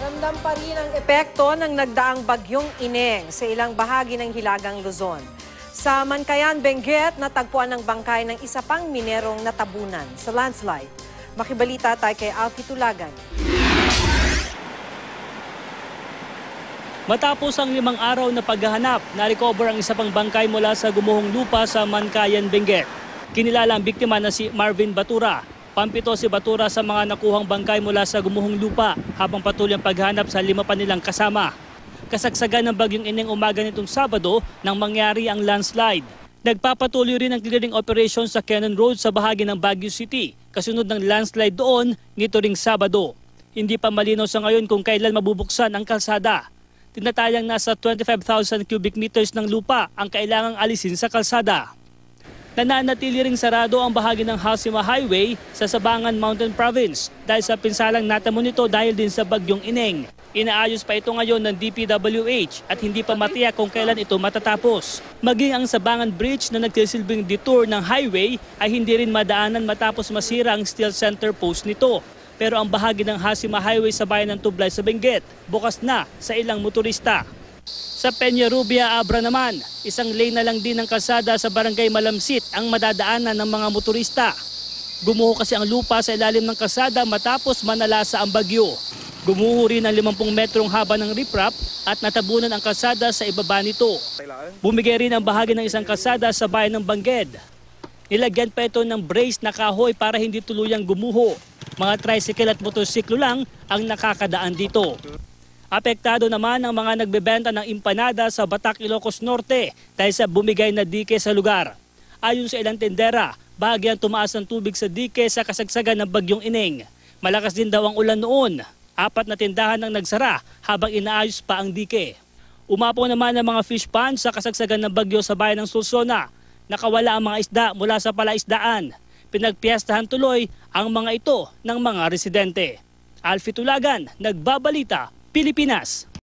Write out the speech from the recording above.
Ramdam pa rin ang epekto ng nagdaang bagyong Ineng sa ilang bahagi ng Hilagang Luzon. Sa Mankayan, Benguet, natagpuan ng bangkay ng isa pang minerong natabunan sa landslide. Makibalita tayo kay Alfie Tulagan. Matapos ang limang araw na paghahanap, na-recover ang isa pang bangkay mula sa gumuhong lupa sa Mankayan, Benguet. Kinilala ang biktima na si Marvin Batura. Pampito si Batura sa mga nakuhang bangkay mula sa gumuhong lupa habang patuloy ang paghanap sa lima pa nilang kasama. Kasagsagan ng bagyong ineng umaga nitong Sabado nang mangyari ang landslide. Nagpapatuloy rin ang clearing operation sa Cannon Road sa bahagi ng Baguio City kasunod ng landslide doon nito ring Sabado. Hindi pa malinaw sa ngayon kung kailan mabubuksan ang kalsada. Tinatayang nasa 25,000 cubic meters ng lupa ang kailangang alisin sa kalsada. Nananatili ring sarado ang bahagi ng Halsima Highway sa Sabangan Mountain Province dahil sa pinsalang natamo nito dahil din sa bagyong Ineng. Inaayos pa ito ngayon ng DPWH at hindi pa matiyak kung kailan ito matatapos. Maging ang Sabangan Bridge na nagsisilbing detour ng highway ay hindi rin madaanan matapos masira ang steel center post nito. Pero ang bahagi ng Hasima Highway sa bayan ng Tublay sa Benguet bukas na sa ilang motorista. Sa Peña Rubia, Abra naman, isang lane na lang din ng kalsada sa barangay Malamsit ang madadaanan ng mga motorista. Gumuho kasi ang lupa sa ilalim ng kalsada matapos manalasa ang bagyo. Gumuho rin ang 50 metrong haba ng riprap at natabunan ang kalsada sa ibaba nito. Bumigay rin ang bahagi ng isang kalsada sa bayan ng Bangged. Nilagyan pa ito ng brace na kahoy para hindi tuluyang gumuho. Mga tricycle at motorsiklo lang ang nakakadaan dito. Apektado naman ang mga nagbebenta ng empanada sa Batak, Ilocos Norte dahil sa bumigay na dike sa lugar. Ayon sa ilang tendera, bahagyang tumaas ang tubig sa dike sa kasagsagan ng bagyong ineng. Malakas din daw ang ulan noon. Apat na tindahan ang nagsara habang inaayos pa ang dike. Umapo naman ang mga fish pond sa kasagsagan ng bagyo sa bayan ng Sulsona. Nakawala ang mga isda mula sa palaisdaan. Pinagpiestahan tuloy ang mga ito ng mga residente. Alfie Tulagan, Nagbabalita, Pilipinas.